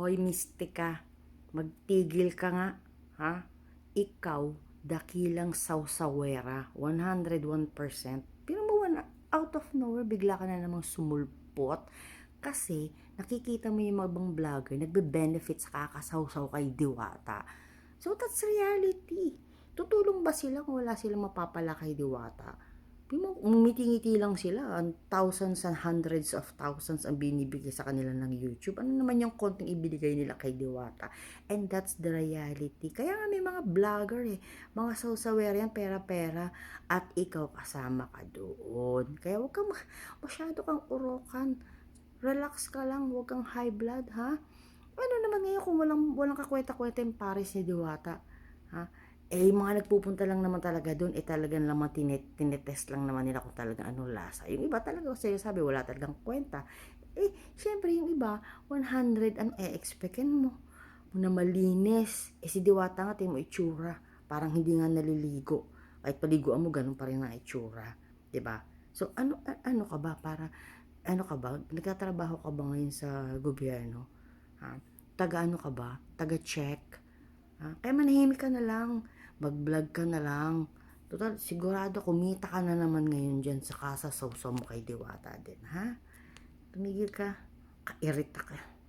Hoy, mistika, magtigil ka nga, ha? Ikaw, dakilang sausawera, 101%. Pero mo out of nowhere, bigla ka na namang sumulpot. Kasi, nakikita mo yung mga ibang vlogger, nagbe-benefit sa kakasawsaw kay Diwata. So, that's reality. Tutulong ba sila kung wala silang mapapala kay Diwata? Umiti-ngiti lang sila. Thousands and hundreds of thousands ang binibigay sa kanila ng YouTube. Ano naman yung konting ibinigay nila kay Diwata? And that's the reality. Kaya nga may mga vlogger eh. Mga sawsawer yan, pera-pera. At ikaw kasama ka doon. Kaya huwag kang ma- masyado kang urokan. Relax ka lang. Huwag kang high blood, ha? Ano naman ngayon kung walang, walang kakwenta-kwenta yung Paris ni Diwata? Ha? Eh, yung mga nagpupunta lang naman talaga doon, eh talagang naman tinet, tinetest lang naman nila kung talaga ano lasa. Yung iba talaga, sa'yo sabi, wala talagang kwenta. Eh, syempre yung iba, 100 ang e-expectin mo. Na malinis. Eh, si Diwata nga, tingin mo itsura. Parang hindi nga naliligo. Kahit paliguan mo, ganun pa rin ang itsura. ba So, ano, ano ka ba? Para, ano ka ba? Nagtatrabaho ka ba ngayon sa gobyerno? Ha? Taga ano ka ba? Taga check? Ha? Kaya manahimik ka na lang. Mag-vlog ka na lang. Total, sigurado kumita ka na naman ngayon dyan sa kasa sausaw mo kay Diwata din, ha? Tumigil ka. Kairita ka.